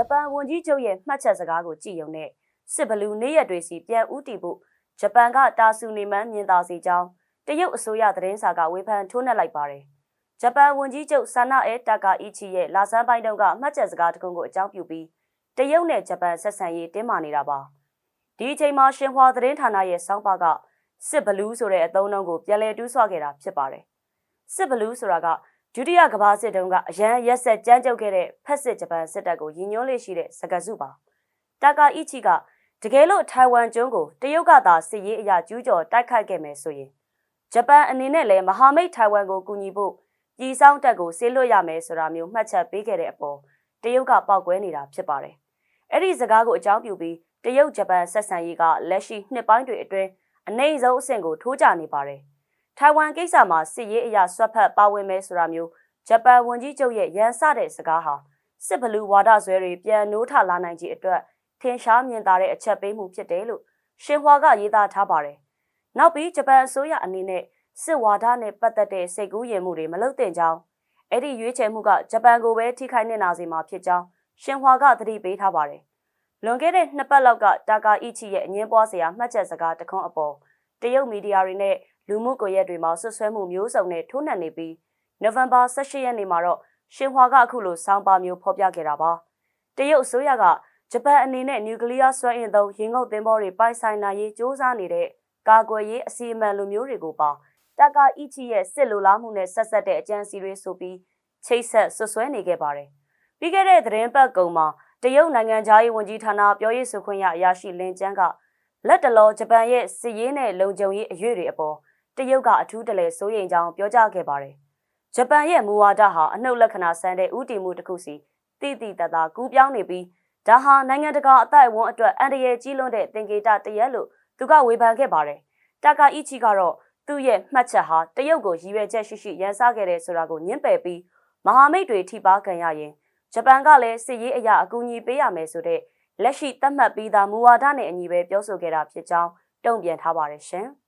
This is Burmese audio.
ဂျပန်ဝန်ကြီးချုပ်ရဲ့မှတ်ချက်စကားကိုကြည်ယုံနဲ့စစ်ဘလူးနေရက်တွေစီပြန်ဥတီဖို့ဂျပန်ကတာဆူနေမှန်းမြင်သာစေကြောင်းတရုတ်အစိုးရသတင်းစာကဝေဖန်ထိုးနှက်လိုက်ပါတယ်။ဂျပန်ဝန်ကြီးချုပ်ဆာနာအဲတာကာအီချီရဲ့လာဆန်းပိုင်းတုန်းကမှတ်ချက်စကားတစ်ခုကိုအကြောင်းပြုပြီးတရုတ်နဲ့ဂျပန်ဆက်ဆံရေးတင်းမာနေတာပါ။ဒီအချိန်မှာရှင်ဟွာသတင်းဌာနရဲ့စောင်းပါကစစ်ဘလူးဆိုတဲ့အသုံးအနှုန်းကိုပြန်လည်တူးဆွခဲ့တာဖြစ်ပါတယ်။စစ်ဘလူးဆိုတာက ဒုတိယကမ္ဘာစစ်တုန်းကအရန်ရက်ဆက်ကြမ်းကြုတ်ခဲ့တဲ့ဖက်စစ်ဂျပန်စစ်တပ်ကိုရည်ညွှန်းလေးရှိတဲ့စကားစုပါ။တာကာအီချီကတကယ်လို့ထိုင်ဝမ်ကျွန်းကိုတရုတ်ကသာစစ်ရေးအရာကျူးကျော်တိုက်ခိုက်ခဲ့မယ်ဆိုရင်ဂျပန်အနေနဲ့လည်းမဟာမိတ်ထိုင်ဝမ်ကိုကူညီဖို့ပြည်ဆောင်တပ်ကိုဆေးလွတ်ရမယ်ဆိုတာမျိုးမှတ်ချက်ပေးခဲ့တဲ့အပေါ်တရုတ်ကပောက်ကွဲနေတာဖြစ်ပါတယ်။အဲ့ဒီစကားကိုအကြောင်းပြုပြီးတရုတ်ဂျပန်ဆက်ဆံရေးကလက်ရှိနှစ်ပိုင်းတွေအတွင်းအနေအဆုံးအဆင့်ကိုထိုးကြနေပါတယ်။ ထိုင်ဝမ်ကိစ္စမှာစစ်ရေးအရာဆွတ်ဖက်ပါဝင်မယ်ဆိုတာမျိုးဂျပန်ဝန်ကြီးချုပ်ရဲ့ရန်စတဲ့စကားဟာစစ်ဘလူးဝါဒဆွဲတွေပြန်နိုးထလာနိုင်ခြင်းအတွက်ထင်ရှားမြင်သာတဲ့အချက်ပေးမှုဖြစ်တယ်လို့ရှင်ဟွာကရေးသားထားပါတယ်။နောက်ပြီးဂျပန်အစိုးရအနေနဲ့စစ်ဝါဒနဲ့ပတ်သက်တဲ့စိတ်ကူးရင်မှုတွေမလုပ်သင့်ကြောင်းအဲ့ဒီရွေးချယ်မှုကဂျပန်ကိုပဲထိခိုက်နေတာစီမှာဖြစ်ကြောင်းရှင်ဟွာကသတိပေးထားပါတယ်။လွန်ခဲ့တဲ့နှစ်ပတ်လောက်ကတာကာအီချီရဲ့အငင်းပွားစရာမှတ်ချက်စကားတခွန်းအပေါ်တရုတ်မီဒီယာတွေနဲ့ လူမှုကွန်ရက်တွေမှာဆွဆွဲမှုမျိုးစုံနဲ့ထိုးနှက်နေပြီးနိုဝင်ဘာ18ရက်နေ့မှာတော့ရှင်ဟွာကအခုလိုစောင်းပါမျိုးဖော်ပြခဲ့တာပါ။တရုတ်အစိုးရကဂျပန်အနေနဲ့နျူကလ িয়ার စွမ်းအင်သုံးရေငုပ်သင်္ဘောတွေပိုင်ဆိုင်နိုင်ရေးစ조사နေတဲ့ကာကွယ်ရေးအစီအမံလိုမျိုးတွေကိုပါတကာအီချီရဲ့စစ်လိုလားမှုနဲ့ဆက်ဆက်တဲ့အကြံစီတွေဆိုပြီးချိတ်ဆက်ဆွဆွဲနေခဲ့ပါတယ်။ပြီးခဲ့တဲ့သတင်းပတ်ကုံမှာတရုတ်နိုင်ငံသားရေးဝန်ကြီးဌာနပြောရေးဆိုခွင့်ရအရာရှိလင်ကျန်းကလက်တလောဂျပန်ရဲ့စစ်ရေးနဲ့လုံခြုံရေးအရွေ့တွေအပေါ် တရုတ်ကအထူးတလဲစိုးရိမ်ကြောင်းပြောကြားခဲ့ပါတယ်။ဂျပန်ရဲ့မူဝါဒဟာအနှုတ်လက္ခဏာဆန်တဲ့ဥတီမှုတစ်ခုစီတိတိတသာကူးပြောင်းနေပြီးဒါဟာနိုင်ငံတကာအသက်အဝန်းအတွက်အန္တရာယ်ကြီးလွန်းတဲ့သင်္ကေတတရက်လို့သူကဝေဖန်ခဲ့ပါတယ်။တာကာအီချီကတော့သူ့ရဲ့မှတ်ချက်ဟာတရုတ်ကိုရည်ရွယ်ချက်ရှိရှိရန်စခဲ့တဲ့ဆိုတာကိုညှင်းပယ်ပြီးမဟာမိတ်တွေထိပါခံရရင်ဂျပန်ကလည်းစစ်ရေးအရာအကူအညီပေးရမယ်ဆိုတဲ့လက်ရှိသတ်မှတ်ပြီးသားမူဝါဒနဲ့အညီပဲပြောဆိုခဲ့တာဖြစ်ကြောင်းတုံ့ပြန်ထားပါတယ်ရှင်။